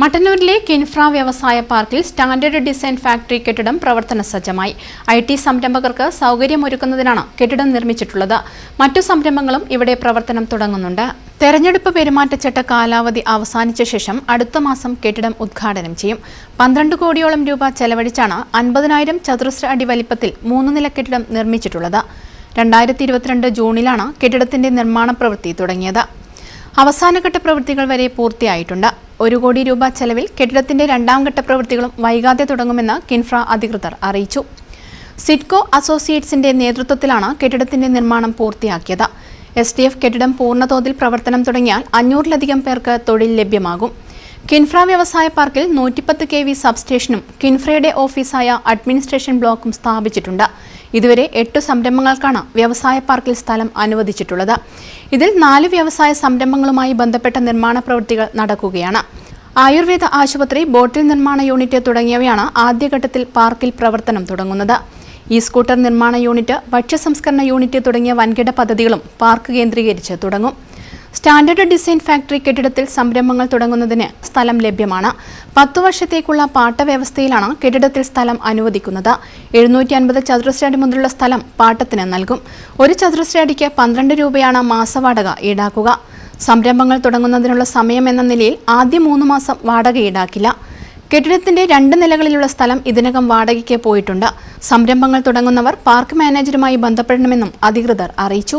മട്ടന്നൂരിലെ കിൻഫ്ര വ്യവസായ പാർക്കിൽ സ്റ്റാൻഡേർഡ് ഡിസൈൻ ഫാക്ടറി കെട്ടിടം പ്രവർത്തന സജ്ജമായി. ഐ ടി സംരംഭകർക്ക് സൗകര്യമൊരുക്കുന്നതിനാണ് കെട്ടിടം നിർമ്മിച്ചിട്ടുള്ളത്. മറ്റു സംരംഭങ്ങളും ഇവിടെ പ്രവർത്തനം തുടങ്ങുന്നുണ്ട്. തെരഞ്ഞെടുപ്പ് പെരുമാറ്റച്ചട്ട കാലാവധി അവസാനിച്ച ശേഷം അടുത്ത മാസം കെട്ടിടം ഉദ്ഘാടനം ചെയ്യും. പന്ത്രണ്ട് കോടിയോളം രൂപ ചെലവഴിച്ചാണ് അൻപതിനായിരം ചതുരശ്ര അടി വലിപ്പത്തിൽ മൂന്ന് നില കെട്ടിടം നിർമ്മിച്ചിട്ടുള്ളത്. രണ്ടായിരത്തി ഇരുപത്തിരണ്ട് ജൂണിലാണ് കെട്ടിടത്തിന്റെ നിർമ്മാണ പ്രവൃത്തി തുടങ്ങിയത്. അവസാനഘട്ട പ്രവൃത്തികൾ വരെ പൂർത്തിയായിട്ടുണ്ട്. ഒരു കോടി രൂപ ചെലവിൽ കെട്ടിടത്തിന്റെ രണ്ടാം ഘട്ട പ്രവൃത്തികളും വൈകാതെ തുടങ്ങുമെന്ന് കിൻഫ്ര അധികൃതർ അറിയിച്ചു. സിഡ്കോ അസോസിയേറ്റ്സിന്റെ നേതൃത്വത്തിലാണ് കെട്ടിടത്തിന്റെ നിർമ്മാണം പൂർത്തിയാക്കിയത്. എസ് ഡി എഫ് കെട്ടിടം പൂർണതോതിൽ പ്രവർത്തനം തുടങ്ങിയാൽ അഞ്ഞൂറിലധികം പേർക്ക് തൊഴിൽ ലഭ്യമാകും. കിൻഫ്ര വ്യവസായ പാർക്കിൽ നൂറ്റിപ്പത്ത് കെ വി സബ്സ്റ്റേഷനും കിൻഫ്രയുടെ ഓഫീസായ അഡ്മിനിസ്ട്രേഷൻ ബ്ലോക്കും സ്ഥാപിച്ചിട്ടുണ്ട്. ഇതുവരെ എട്ട് സംരംഭങ്ങൾക്കാണ് വ്യവസായ പാർക്കിൽ സ്ഥലം അനുവദിച്ചിട്ടുള്ളത്. ഇതിൽ നാല് വ്യവസായ സംരംഭങ്ങളുമായി ബന്ധപ്പെട്ട നിർമ്മാണ പ്രവൃത്തികൾ നടക്കുകയാണ്. ആയുർവേദ ആശുപത്രി ബോട്ടിൽ നിർമ്മാണ യൂണിറ്റ് തുടങ്ങിയവയാണ് ആദ്യഘട്ടത്തിൽ പാർക്കിൽ പ്രവർത്തനം തുടങ്ങുന്നത്. ഈ സ്കൂട്ടർ നിർമ്മാണ യൂണിറ്റ് ഭക്ഷ്യ സംസ്കരണ യൂണിറ്റ് തുടങ്ങിയ വൻകിട പദ്ധതികളും പാർക്ക് കേന്ദ്രീകരിച്ച് തുടങ്ങും. സ്റ്റാൻഡേർഡ് ഡിസൈൻ ഫാക്ടറി കെട്ടിടത്തിൽ സംരംഭങ്ങൾ തുടങ്ങുന്നതിന് സ്ഥലം ലഭ്യമാണ്. പത്തു വർഷത്തേക്കുള്ള പാട്ട വ്യവസ്ഥയിലാണ് കെട്ടിടത്തിൽ സ്ഥലം അനുവദിക്കുന്നത്. എഴുന്നൂറ്റി അൻപത് ചതുരശ്ര അടി മുതലുള്ള സ്ഥലം പാട്ടത്തിന് നൽകും. ഒരു ചതുരശ്ര അടിക്ക് പന്ത്രണ്ട് രൂപയാണ് മാസവാടക ഈടാക്കുക. സംരംഭങ്ങൾ തുടങ്ങുന്നതിനുള്ള സമയം എന്ന നിലയിൽ ആദ്യ മൂന്ന് മാസം വാടക ഈടാക്കില്ല. കെട്ടിടത്തിന്റെ രണ്ട് നിലകളിലുള്ള സ്ഥലം ഇതിനകം വാടകയ്ക്ക് പോയിട്ടുണ്ട്. സംരംഭങ്ങൾ തുടങ്ങുന്നവർ പാർക്ക് മാനേജരുമായി ബന്ധപ്പെടണമെന്നും അധികൃതർ അറിയിച്ചു.